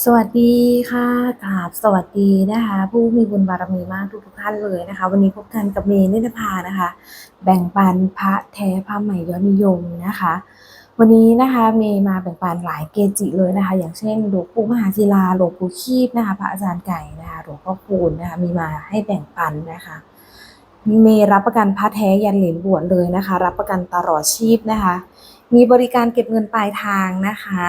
สวัสดีค่ะกราบสวัสดีนะคะ ผู้มีบุญบารมีมากทุกทุกท่านเลยนะคะ วันนี้พบกันกับเมย์นิตภานะคะ แบ่งปันพระแท้พระใหม่ยอดนิยมนะคะ วันนี้นะคะเมย์มาแบ่งปันหลายเกจิเลยนะคะ อย่างเช่นหลวงปู่มหาศิลาหลวงปู่คีบนะคะ พระอาจารย์ไก่นะคะหลวงพ่อคูณนะคะ มีมาให้แบ่งปันนะคะเมย์รับประกันพระแท้ยันเหรียญบวชเลยนะคะ รับประกันตลอดชีพนะคะ มีบริการเก็บเงินปลายทางนะคะ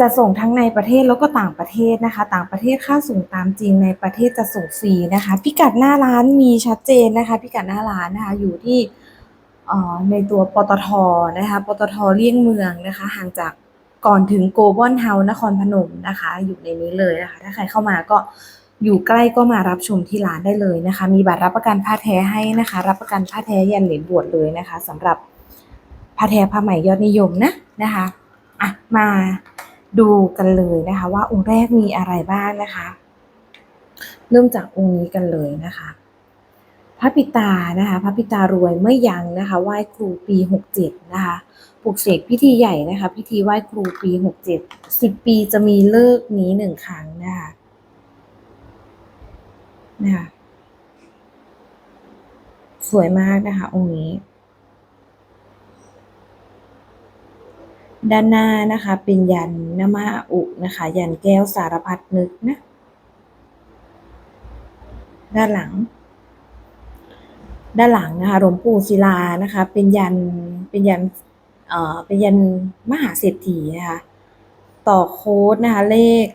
จะส่งทั้งในประเทศแล้วก็ต่างประเทศนะคะ ต่างประเทศค่าส่งตามจริงในประเทศจะส่งฟรีนะคะ พิกัดหน้าร้านมีชัดเจนนะคะ พิกัดหน้าร้านนะคะอยู่ที่ในตัวปตทนะคะ ปตทเลี่ยงเมืองนะคะ ห่างจากก่อนถึงโกลบอลเฮาส์นครพนมนะคะ อยู่ในนี้เลยนะคะ ถ้าใครเข้ามาก็อยู่ใกล้ก็มารับชมที่ร้านได้เลยนะคะ มีบัตรรับประกันผ้าแท้ให้นะคะ รับประกันผ้าแท้ยันเหรียญบวชเลยนะคะสำหรับผ้าแท้ผ้าใหม่ยอดนิยมนะนะคะอะมา ดูกันเลยนะคะ ว่าองค์แรกมีอะไรบ้างนะคะ เริ่มจากองค์นี้กันเลยนะคะ พระปิตานะคะ พระปิตารวยเมื่อยังนะคะไหว้ครูปีหกเจ็ดนะคะปลุกเสกพิธีใหญ่นะคะ พิธีไหว้ครูปีหกเจ็ดสิบปีจะมีเลิกนี้หนึ่งครั้งนะคะนะคะสวยมากนะคะองค์นี้ ด้านหน้านะคะเป็นยันนมาอุนะคะ ยันแก้วสารพัดนึกนะ ด้านหลัง ด้านหลังนะคะหลวงปู่ศิลานะคะ เป็นยันเป็นยันเอ่อเป็นยันมหาเศรษฐีนะคะต่อโค้ดนะคะเลข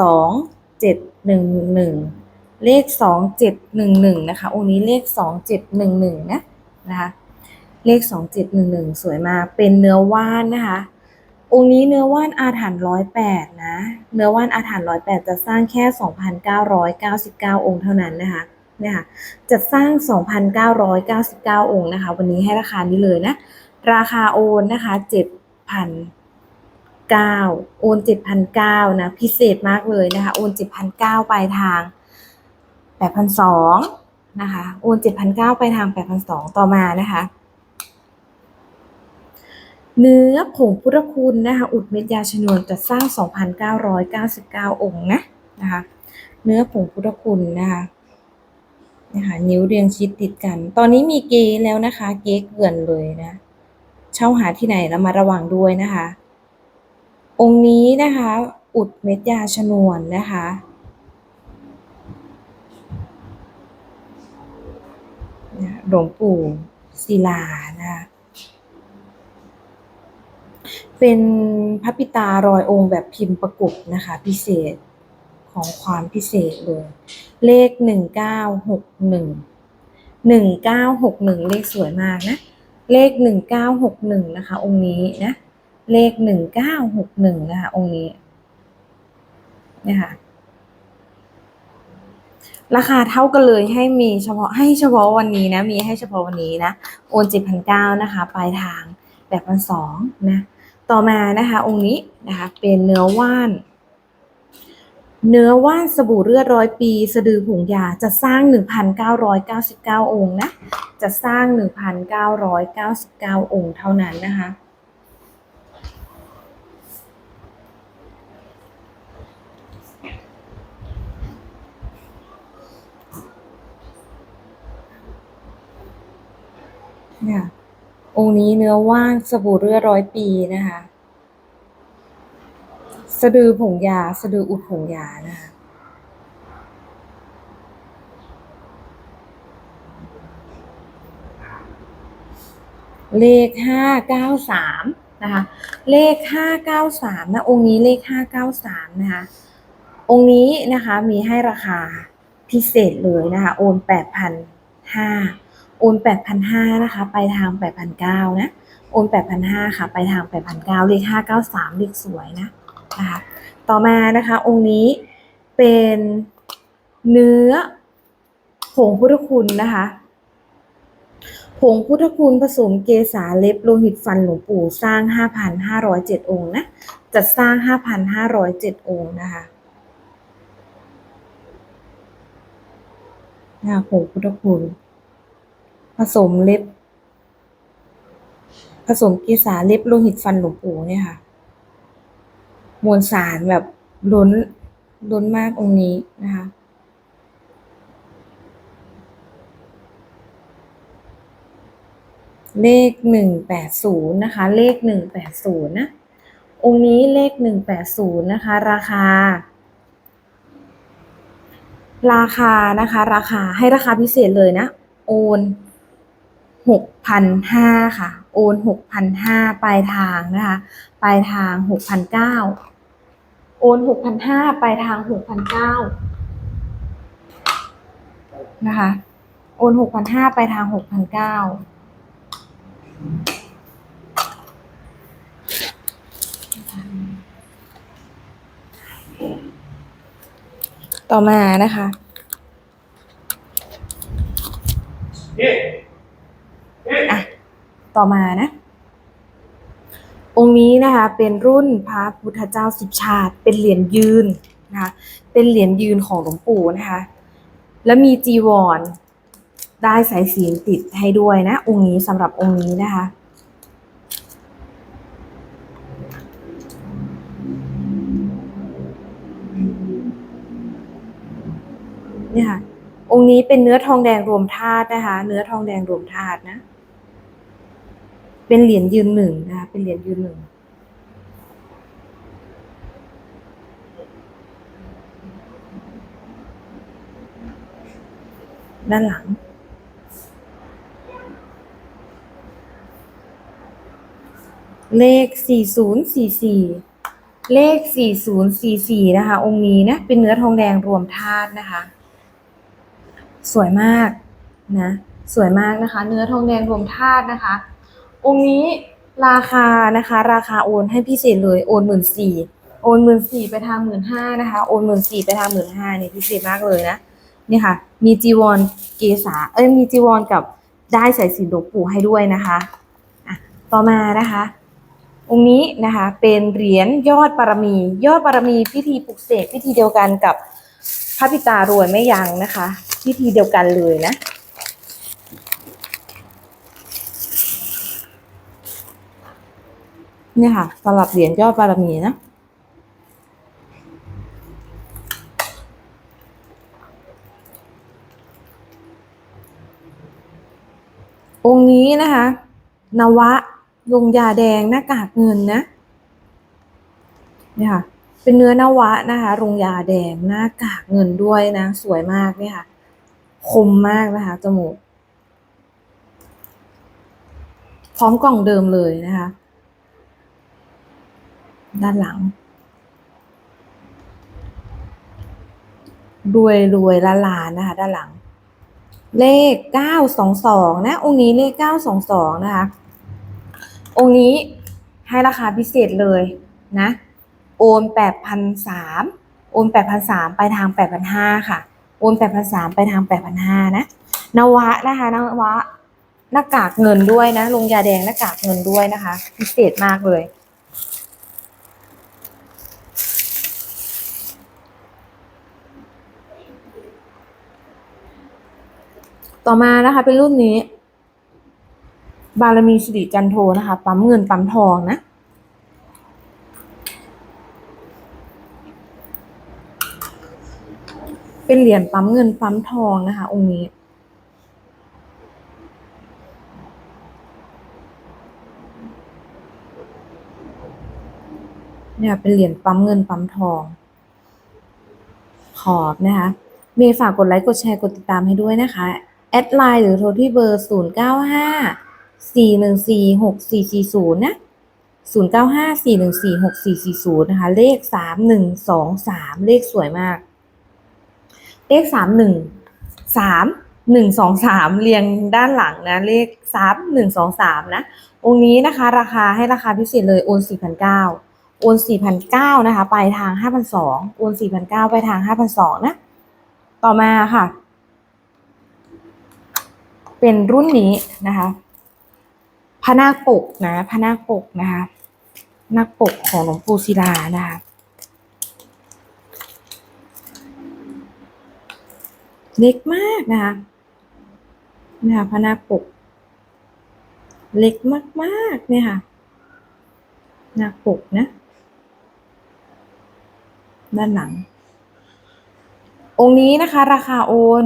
สองเจ็ดหนึ่งหนึ่งเลขสองเจ็ดหนึ่งหนึ่งนะคะองค์นี้เลขสองเจ็ดหนึ่งหนึ่งนะนะคะเลขสองเจ็ดหนึ่งหนึ่งสวยมาก เป็นเนื้อว่านนะคะ องค์นี้เนื้อว่านอาถรรพ์ร้อยแปดนะ เนื้อว่านอาถรรพ์ร้อยแปดจะสร้างแค่สองพันเก้าร้อยเก้าสิบเก้าองค์เท่านั้นนะคะเนี่ยค่ะจะสร้าง 2,999 องค์นะคะ วันนี้ให้ราคานี้เลยนะ ราคาโอนนะคะ7,009โอน7,009นะพิเศษมากเลยนะคะ โอน7,009ปลายทาง8,200นะคะ โอน7,009ปลายทาง8,200ต่อมานะคะ เนื้อผงพุทธคุณนะคะ อุดเม็ดยาชนวนจะสร้าง 2,999 องค์นะนะคะ เนื้อผงพุทธคุณนะคะนะคะนิ้วเรียงชิดติดกัน ตอนนี้มีเกย์แล้วนะคะ เก๊เกลื่อนเลยนะ เช่าหาที่ไหนแล้วมาระวังด้วยนะคะ องค์นี้นะคะ อุดเม็ดยาชนวนนะคะหลวงปู่ศิลานะคะ เป็นพระปิตารอยองค์แบบพิมพ์ประกบนะคะ พิเศษของความพิเศษเลย เลขหนึ่งเก้าหกหนึ่งหนึ่งเก้าหกหนึ่งเลขสวยมากนะ เลขหนึ่งเก้าหกหนึ่งนะคะ องค์นี้นะ เลขหนึ่งเก้าหกหนึ่งนะคะ องค์นี้นะคะราคาเท่ากันเลยให้มีเฉพาะให้เฉพาะวันนี้นะ มีให้เฉพาะวันนี้นะ โอนเจ็ดพันเก้านะคะ ปลายทางแบบพันสองนะ ต่อมานะคะองค์นี้นะคะเป็นเนื้อว่าน เนื้อว่านสบู่เลือดร้อยปี สะดือผงยาจะสร้าง 1,999 องค์นะจะสร้าง 1,999 องค์เท่านั้นนะคะเนี่ย องค์นี้เนื้อว่านสบู่เลือร้อยปีนะคะ สะดือผงยา สะดืออุดผงยานะคะ เลขห้าเก้าสามนะคะ เลขห้าเก้าสามนะ องค์นี้เลขห้าเก้าสามนะคะ องค์นี้นะคะมีให้ราคาพิเศษเลยนะคะ โอนแปดพันห้า โอนแปดพันห้านะคะ ไปทางแปดพันเก้านะโอนแปดพันห้าค่ะ ไปทางแปดพันเก้าเลขห้าเก้าสามเลขสวยนะนะคะต่อมานะคะ องค์นี้เป็นเนื้อผงพุทธคุณนะคะผงพุทธคุณผสมเกสาเล็บโลหิตฟันหลวงปู่สร้าง 5,507 องค์นะจะสร้าง 5,507 องค์นะคะนะคะผงพุทธคุณ ผสมเล็บ ผสมเกสาเล็บโลหิตฟันหลวงปู่เนี่ยค่ะ มวลสารแบบล้นล้นมากองค์นี้นะคะเลขหนึ่งแปดศูนย์นะคะ เลขหนึ่งแปดศูนย์นะ องค์นี้เลขหนึ่งแปดศูนย์นะคะ ราคา ราคานะคะ ราคาให้ราคาพิเศษเลยนะ โอน หกพันห้าค่ะ โอนหกพันห้าปลายทางนะคะ ปลายทางหกพันเก้าโอนหกพันห้าปลายทางหกพันเก้านะคะ โอนหกพันห้าปลายทางหกพันเก้าต่อมานะคะ อะต่อมานะ องค์นี้นะคะเป็นรุ่นพระพุทธเจ้าสิบชาติ เป็นเหรียญยืนนะคะเป็นเหรียญยืนของหลวงปู่นะคะ แล้วมีจีวรได้สายศีลติดให้ด้วยนะ องค์นี้สำหรับองค์นี้นะคะเนี่ยค่ะองค์นี้เป็นเนื้อทองแดงรวมธาตุนะคะ เนื้อทองแดงรวมธาตุนะ เป็นเหรียญยืนหนึ่งนะคะ เป็นเหรียญยืนหนึ่ง ด้านหลัง เลข 4044 เลข 4044 นะคะ องค์นี้นะ เป็นเนื้อทองแดงรวมธาตุนะคะ สวยมากนะ สวยมากนะคะ เนื้อทองแดงรวมธาตุนะคะ องค์นี้ราคานะคะ ราคาโอนให้พิเศษเลยโอนหมื่นสี่โอนหมื่นสี่ไปทางหมื่นห้านะคะโอนหมื่นสี่ไปทางหมื่นห้านี่พิเศษมากเลยนะนี่ค่ะ มีจีวรเกษาเอ้ยมีจีวรกับได้ใส่สินหลวงปู่ให้ด้วยนะคะอะต่อมานะคะ องค์นี้นะคะเป็นเหรียญยอดบารมี ยอดบารมีพิธีปลุกเสกพิธีเดียวกันกับพระปิตารวยไม่ยังนะคะ พิธีเดียวกันเลยนะ เนี่ยค่ะสำหรับเหรียญยอดบารมีนะองค์นี้นะคะนวะลงยาแดงหน้ากากเงินนะเนี่ยค่ะเป็นเนื้อนวะนะคะลงยาแดงหน้ากากเงินด้วยนะ สวยมากเนี่ยค่ะ คมมากนะคะจมูก พร้อมกล่องเดิมเลยนะคะ ด้านหลัง รวยรวยละลานนะคะ ด้านหลัง เลขเก้าสองสองนะ องค์นี้เลขเก้าสองสองนะคะ องค์นี้ให้ราคาพิเศษเลยนะ โอนแปดพันสามโอนแปดพันสามไปทางแปดพันห้าค่ะ โอนแปดพันสามไปทางแปดพันห้านะ นวะนะคะ นวะหน้ากากเงินด้วยนะ ลงยาแดงหน้ากากเงินด้วยนะคะ พิเศษมากเลย ต่อมานะคะเป็นรุ่นนี้ บารมีสิริจันโทนะคะ ปั๊มเงินปั๊มทองนะเป็นเหรียญปั๊มเงินปั๊มทองนะคะ องค์นี้ เนี่ยเป็นเหรียญปั๊มเงินปั๊มทอง ขอบนะคะ เมย์ฝากกดไลค์กดแชร์กดติดตามให้ด้วยนะคะ แอดไลน์หรือโทรที่เบอร์ 0 9 5 4 1 4 6 4 4 0 นะ 0 9 5 4 1 4 6 4 4 0 นะคะ เลข 3 1 2 3 เลขสวยมาก เลข 3 1 3 1 2 3 เรียงด้านหลังนะ เลข 3 1 2 3 นะ องค์นี้นะคะ ราคาให้ราคาพิเศษเลย โอน 4,900 โอน 4,900 นะคะ ไปทาง 5,200 โอน 4,900 ไปทาง 5,200 นะ ต่อมาค่ะ เป็นรุ่นนี้นะคะพระนาคปกนะพระนาคปกนะคะนาคปกของหลวงปู่ศิลานะคะเล็กมากนะคะนะคะพระนาคปก เล็กมากๆเนี่ยค่ะนาคปกนะ ด้านหลัง องค์นี้นะคะ ราคาโอน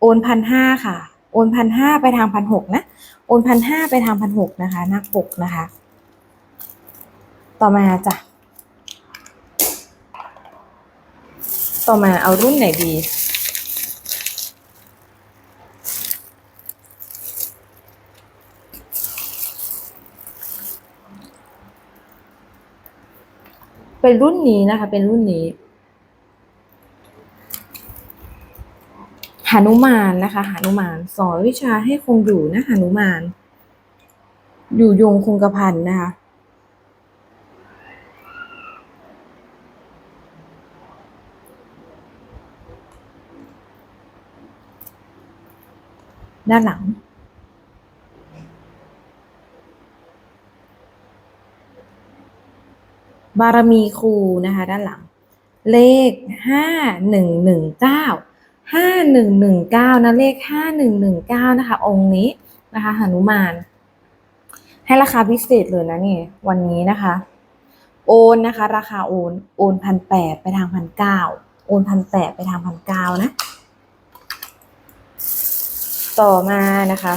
โอนพันห้าค่ะ อนพันห้าไปทางพันหกนะ โอนพันห้าไปทางพันหกนะคะนักปกนะคะ ต่อมาจ้ะ ต่อมาเอารุ่นไหนดี เป็นรุ่นนี้นะคะ เป็นรุ่นนี้ หนุมานนะคะหนุมานสอนวิชาให้คงอยู่นะหนุมาน อยู่ยงคงกระพันนะคะด้านหลัง บารมีครูนะคะ ด้านหลัง เลขห้าหนึ่งหนึ่งเก้า ห้าหนึ่งหนึ่งเก้านะเลขห้าหนึ่งหนึ่งเก้านะคะ องค์นี้นะคะหนุมาน ให้ราคาพิเศษเลยนะนี่วันนี้นะคะ โอนนะคะ ราคาโอนโอนพันแปดไปทางพันเก้าโอนพันแปดไปทางพันเก้านะ ต่อมานะคะ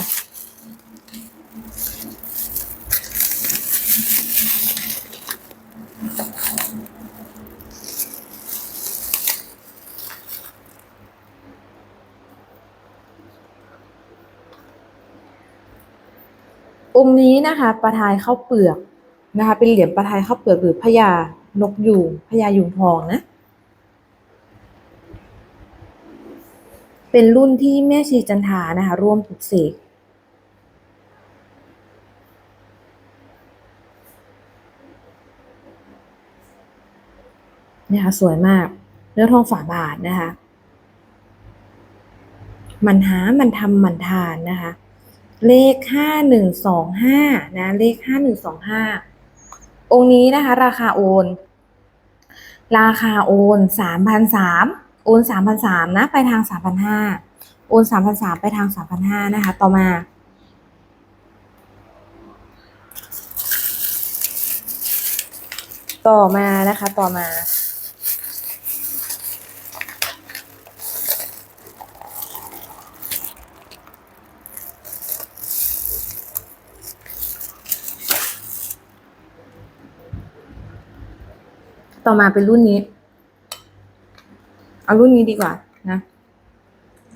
นี้นะคะประทายข้าวเปลือกนะคะ เป็นเหรียญประทายข้าวเปลือกหรือพญานกยูงพญายุงทองนะ เป็นรุ่นที่แม่ชีจันทานะคะ ร่วมปลุกเสกนะคะสวยมากเนื้อทองฝาบาทนะคะ มันหา มันทำมันทานนะคะ เลขห้าหนึ่งสองห้านะ เลขห้าหนึ่งสองห้าองค์นี้นะคะ ราคาโอน ราคาโอนสามพันสามโอนสามพันสามนะไปทางสามพันห้าโอนสามพันสามไปทางสามพันห้านะคะ ต่อมาต่อมานะคะต่อมา ต่อมาเป็นรุ่นนี้ เอารุ่นนี้ดีกว่านะ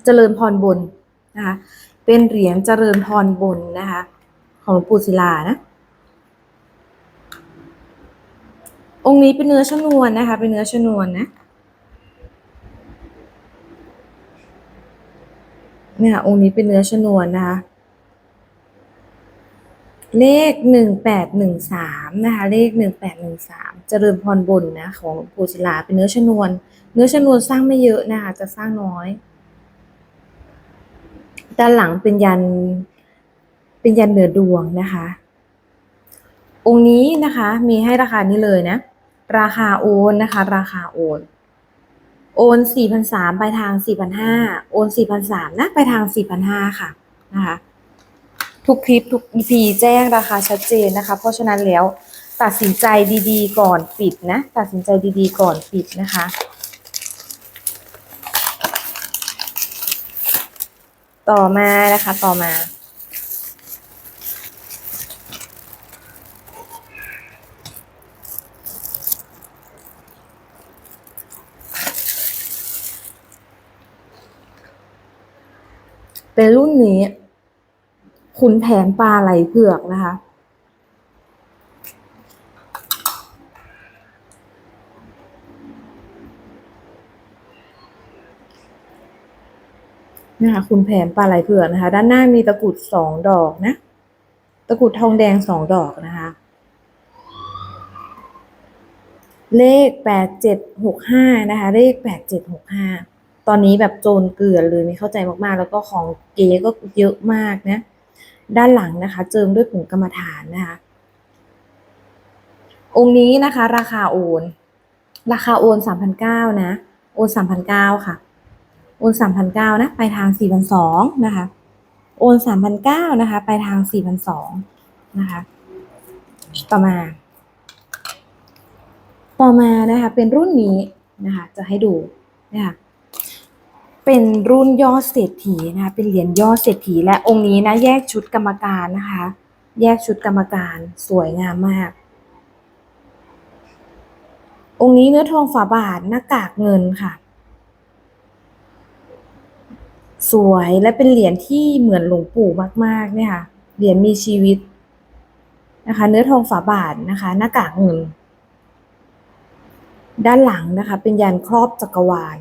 เจริญพรบนนะคะ เป็นเหรียญเจริญพรบนนะคะ ของหลวงปู่ศิลานะ องค์นี้เป็นเนื้อชนวนนะคะ เป็นเนื้อชนวนนะเนี่ยองค์นี้เป็นเนื้อชนวนนะคะ เลขหนึ่งแปดหนึ่งสามนะคะ เลขหนึ่งแปดหนึ่งสามเจริญพรบนนะของหลวงปู่ศิลาเป็นเนื้อชนวน เนื้อชนวนสร้างไม่เยอะนะคะจะสร้างน้อย ด้านหลังเป็นยัน เป็นยันเหนือดวงนะคะ องค์นี้นะคะมีให้ราคานี้เลยนะ ราคาโอนนะคะ ราคาโอนโอนสี่พันสามไปทางสี่พันห้าโอนสี่พันสามนะไปทางสี่พันห้าค่ะ นะคะ ทุกคลิปทุก EP แจ้งราคาชัดเจนนะคะ เพราะฉะนั้นแล้วตัดสินใจดีๆ ก่อนปิดนะ ตัดสินใจดีๆ ก่อนปิดนะคะ ต่อมานะคะต่อมาเป็นรุ่นนี้ ขุนแผนปลาไหลเผือกนะคะ นะคะคุณแผนปลาไหลเผือกนะคะ ด้านหน้ามีตะกรุดสองดอกนะ ตะกรุดทองแดงสองดอกนะคะ เลขแปดเจ็ดหกห้านะคะ เลขแปดเจ็ดหกห้าตอนนี้แบบโจรเกลือนเลยไม่เข้าใจมากๆ แล้วก็ของเก๋ก็เยอะมากนะ ด้านหลังนะคะ เจิมด้วยผงกรรมฐานนะคะ องค์นี้นะคะ ราคาโอน ราคาโอนสามพันเก้านะ โอนสามพันเก้าค่ะ โอนสามพันเก้านะไปทางสี่พันสองนะคะ โอนสามพันเก้านะคะไปทางสี่พันสองนะคะ ต่อมา ต่อมานะคะ เป็นรุ่นนี้นะคะ จะให้ดูนะคะ เป็นรุ่นยอดเศรษฐีนะคะเป็นเหรียญยอดเศรษฐีและองค์นี้นะแยกชุดกรรมการนะคะ แยกชุดกรรมการสวยงามมาก องค์นี้เนื้อทองฝาบาทหน้ากากเงินค่ะ สวยและเป็นเหรียญที่เหมือนหลวงปู่มากๆเนี่ยค่ะเหรียญมีชีวิตนะคะ เนื้อทองฝาบาทนะคะ หน้ากากเงิน ด้านหลังนะคะ เป็นยันครอบจักรวาล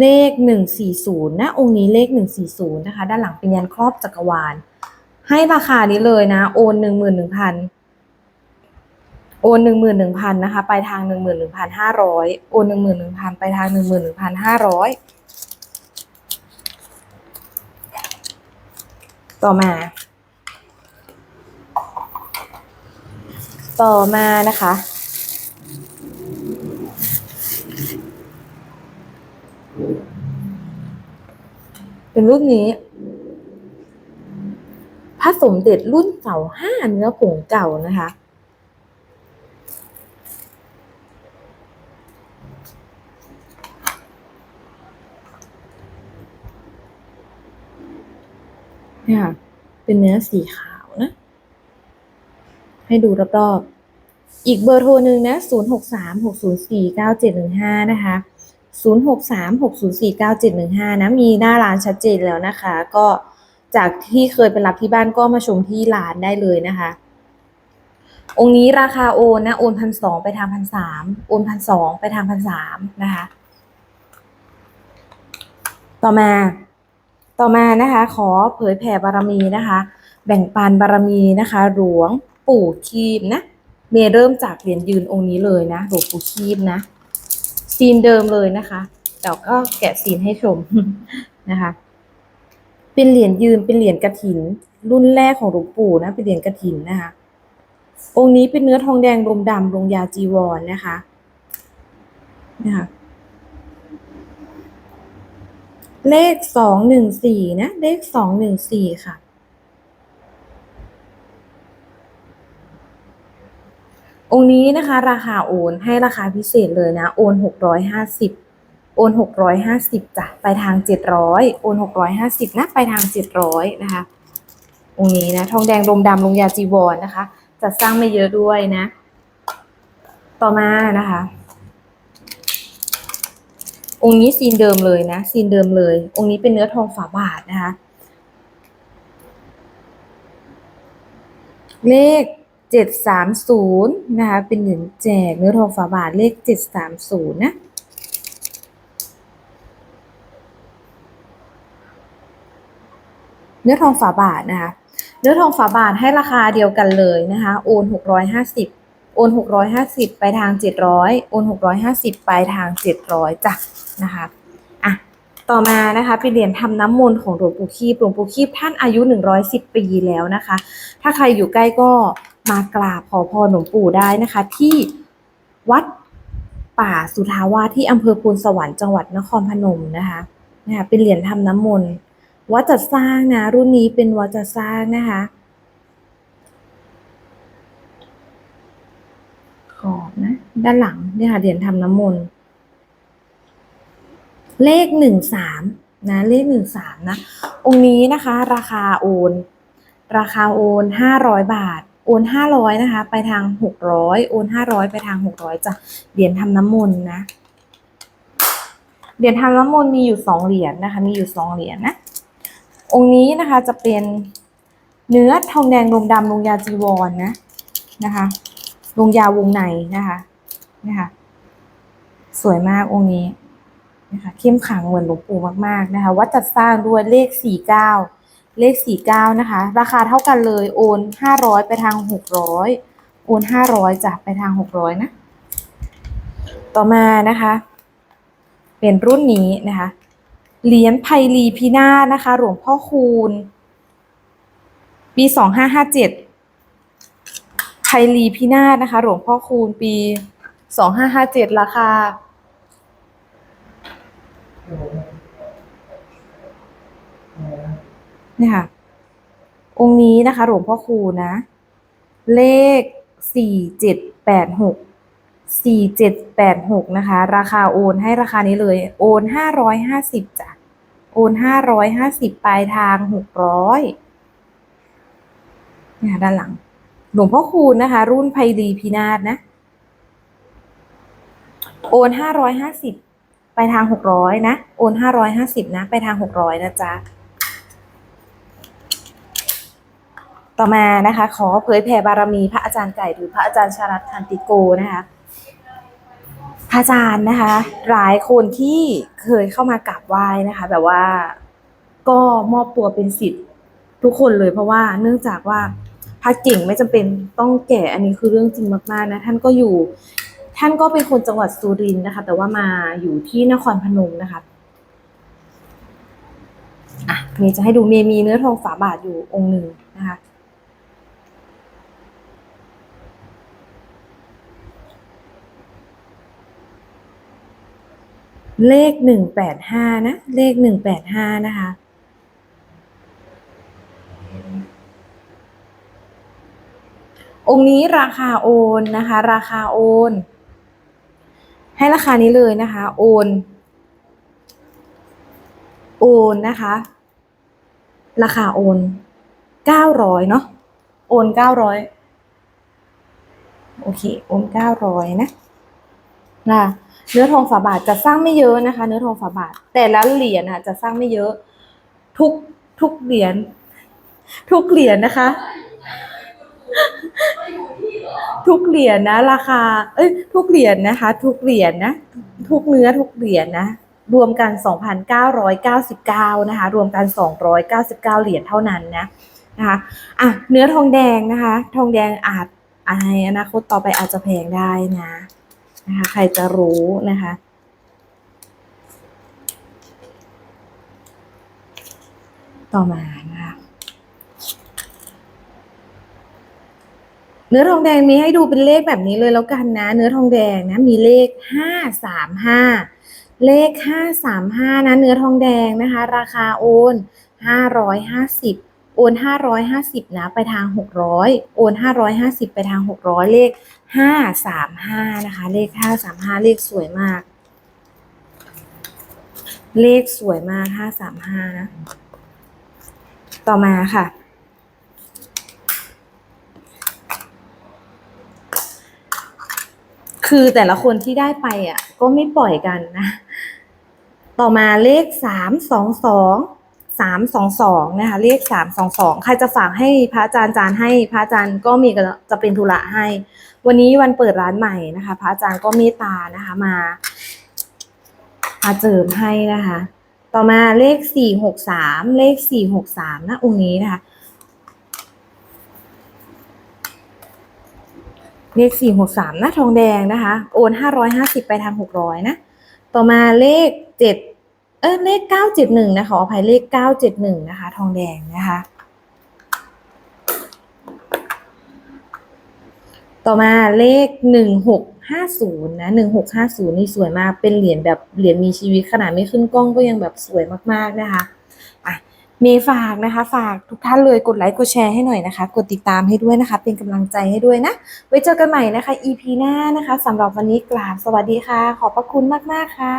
เลขหนึ่งสี่ศูนย์นะองค์นี้เลขหนึ่งสี่ศูนย์นะคะ ด้านหลังเป็นยันครอบจักรวาล ให้ราคานี้เลยนะ โอนหนึ่งหมื่นหนึ่งพันโอนหนึ่งหมื่นหนึ่งพันนะคะ ไปทางหนึ่งหมื่นหนึ่งพันห้าร้อยโอนหนึ่งหมื่นหนึ่งพันไปทางหนึ่งหมื่นหนึ่งพันห้าร้อยต่อมา ต่อมานะคะ เป็นรุ่นนี้พระสมเด็จรุ่นเก่าห้าเนื้อผงเก่านะคะ เนี่ย เป็นเนื้อสีขาวนะ ให้ดูรอบๆ อีกเบอร์โทรหนึ่งนะ 0 6 3 6 0 4 9 7 1 5 นะคะ 0 6 3 6 0 4 9 7 1 5 นะ มีหน้าร้านชัดเจนแล้วนะคะ ก็จากที่เคยไปรับที่บ้านก็มาชมที่ร้านได้เลยนะคะ องค์นี้ราคาโอนนะ โอนพันสองไปทางพันสามโอนพันสองไปทางพันสามนะคะ ต่อมา ต่อมานะคะ ขอเผยแผ่บารมีนะคะ แบ่งปันบารมีนะคะ หลวงปู่คีบนะ เมเริ่มจากเหรียญยืนองค์นี้เลยนะ หลวงปู่คีบนะ ซีนเดิมเลยนะคะแต่ก็แกะซีนให้ชมนะคะ เป็นเหรียญยืนเป็นเหรียญกระถิน รุ่นแรกของหลวงปู่นะ เป็นเหรียญกระถินนะคะ องค์นี้เป็นเนื้อทองแดงลมดำลงยาจีวรนนะคะนะคะเลขสองหนึ่งสี่นะ เลขสองหนึ่งสี่ค่ะ องค์นี้นะคะ ราคาโอนให้ราคาพิเศษเลยนะโอนหกร้อยห้าสิบโอนหกร้อยห้าสิบจ้ะไปทางเจ็ดร้อยโอนหกร้อยห้าสิบนะไปทางเจ็ดร้อยนะคะองค์นี้นะทองแดงลมดำลงยาจีวรนนะคะจัดสร้างไม่เยอะด้วยนะ ต่อมานะคะ องค์นี้ซีนเดิมเลยนะซีนเดิมเลย องค์นี้เป็นเนื้อทองฝาบาทนะคะ เลข เจ็ดสามศูนย์นะคะ เป็นเหรียญแจกเนื้อทองฝาบาทเลขเจ็ดสามศูนย์นะเนื้อทองฝาบาทนะคะ เนื้อทองฝาบาทให้ราคาเดียวกันเลยนะคะ โอนหกร้อยห้าสิบโอนหกร้อยห้าสิบไปทางเจ็ดร้อยโอนหกร้อยห้าสิบไปทางเจ็ดร้อยจ้ะนะคะ อะ ต่อมานะคะเป็นเหรียญทำน้ำมนต์ของหลวงปู่คีบหลวงปู่คีบท่านอายุหนึ่งร้อยสิบปีแล้วนะคะ ถ้าใครอยู่ใกล้ก็ มากราบขอพรหลวงปู่ได้นะคะ ที่วัดป่าสุทาวาที่อำเภอพูนสวรรค์จังหวัดนครพนมนะคะนะคะเป็นเหรียญทำน้ำมนต์วัดจัดสร้างนะ รุ่นนี้เป็นวัดจัดสร้างนะคะกรอบนะ ด้านหลังเนี่ยค่ะเหรียญทำน้ำมนต์เลขหนึ่งสามนะเลขหนึ่งสามนะ องค์นี้นะคะ ราคาโอน ราคาโอนห้าร้อยบาท โอนห้าร้อยนะคะ ไปทางหกร้อยโอนห้าร้อยไปทางหกร้อยจ้ะเหรียญทำน้ำมนต์นะเหรียญทำน้ำมนต์มีอยู่สองเหรียญนะคะ มีอยู่สองเหรียญนะ องค์นี้นะคะจะเป็นเนื้อทองแดงลงดำลงยาจีวรนนะนะคะลงยาวงในนะคะนะคะสวยมากองค์นี้นะคะเข้มขลังเหมือนหลวงปู่มากๆนะคะ วัดจัดสร้างด้วยเลขสี่เก้า เลขสี่เก้านะคะ ราคาเท่ากันเลยโอนห้าร้อยไปทางหกร้อยโอนห้าร้อยจ้ะไปทางหกร้อยนะ ต่อมานะคะ เป็นรุ่นนี้นะคะ เหรียญไพลีพินาศนะคะ หลวงพ่อคูณ ปีสองห้าห้าเจ็ดไพลีพินาศนะคะ หลวงพ่อคูณปีสองห้าห้าเจ็ดราคา เนี่ยค่ะ องค์นี้นะคะ หลวงพ่อคูนะ เลขสี่เจ็ดแปดหกสี่เจ็ดแปดหกนะคะ ราคาโอนให้ราคานี้เลย โอนห้าร้อยห้าสิบจ้ะ โอนห้าร้อยห้าสิบปลายทางหกร้อยเนี่ยด้านหลัง หลวงพ่อคูณนะคะ รุ่นไพรีพินาศนะ โอนห้าร้อยห้าสิบไปทางหกร้อยนะ โอนห้าร้อยห้าสิบนะ ไปทางหกร้อยนะจ๊ะ ต่อมานะคะ ขอเผยแผ่บารมีพระอาจารย์ไก่หรือพระอาจารย์ชารัตทันติโกนะคะพระอาจารย์นะคะ หลายคนที่เคยเข้ามากราบไหว้นะคะ แบบว่าก็มอบตัวเป็นสิทธิ์ทุกคนเลยเพราะว่าเนื่องจากว่าพระเก่งไม่จำเป็นต้องแก่อันนี้คือเรื่องจริงมากๆนะท่านก็อยู่ ท่านก็เป็นคนจังหวัดสุรินทร์นะคะ แต่ว่ามาอยู่ที่นครพนมนะคะอะเมย์จะให้ดูเมย์มีเนื้อทองฝาบาทอยู่องค์หนึ่งนะคะ เลขหนึ่งแปดห้านะ เลขหนึ่งแปดห้านะคะ องค์นี้ราคาโอนนะคะ ราคาโอน ให้ราคานี้เลยนะคะ โอน โอนนะคะ ราคาโอนเก้าร้อยเนาะ โอนเก้าร้อยโอเค โอนเก้าร้อยนะนะ เนื้อทองฝาบาทจะสร้างไม่เยอะนะคะ เนื้อทองฝาบาท แต่ละเหรียญน่ะจะสร้างไม่เยอะ ทุกทุกเหรียญทุกเหรียญนะคะ ทุกเหรียญนะ ราคา เอ้ย ทุกเหรียญนะคะ ทุกเหรียญนะ ทุกเนื้อทุกเหรียญนะรวมกัน 2,999 นะคะ รวมกัน 299 เหรียญเท่านั้นนะนะคะ อะ เนื้อทองแดงนะคะ ทองแดงอาจในอนาคตต่อไปอาจจะแพงได้นะ นะคะใครจะรู้นะคะต่อมานะคะเนื้อทองแดงมีให้ดูเป็นเลขแบบนี้เลยแล้วกันนะ เนื้อทองแดงนะมีเลขห้าสามห้าเลขห้าสามห้านะเนื้อทองแดงนะคะ ราคาโอนห้าร้อยห้าสิบ โอนห้าร้อยห้าสิบนะ ไปทางหกร้อยโอนห้าร้อยห้าสิบไปทางหกร้อยเลขห้าสามห้านะคะ เลขห้าสามห้าเลขสวยมาก เลขสวยมากห้าสามห้านะ ต่อมาค่ะ คือแต่ละคนที่ได้ไปอะ ก็ไม่ปล่อยกันนะ ต่อมาเลขส สามสองสองนะคะเลขสามสองสองใครจะฝากให้พระอาจารย์จานให้พระอาจารย์ก็มีก็จะเป็นธุระให้ วันนี้วันเปิดร้านใหม่นะคะ พระอาจารย์ก็เมตตานะคะมามาเจิมให้นะคะ ต่อมาเลขสี่หกสามเลขสี่หกสามนะองค์นี้นะคะเลขสี่หกสามนะทองแดงนะคะ โอนห้าร้อยห้าสิบไปทางหกร้อยนะ ต่อมาเลขเจ็ด เออเลขเก้าเจ็ดหนึ่งนะคะขออภัยเลขเก้าเจ็ดหนึ่งนะคะ ทองแดงนะคะ ต่อมาเลขหนึ่งหกห้าศูนย์นะหนึ่งหกห้าศูนย์นี่สวยมาก เป็นเหรียญแบบเหรียญมีชีวิตขนาดไม่ขึ้นกล้องก็ยังแบบสวยมากๆนะคะอะเมย์ฝากนะคะ ฝากทุกท่านเลยกดไลค์กดแชร์ให้หน่อยนะคะ กดติดตามให้ด้วยนะคะ เป็นกำลังใจให้ด้วยนะ ไว้เจอกันใหม่นะคะ EP หน้านะคะสำหรับวันนี้กราบสวัสดีค่ะ ขอบพระคุณมาก ๆ ค่ะ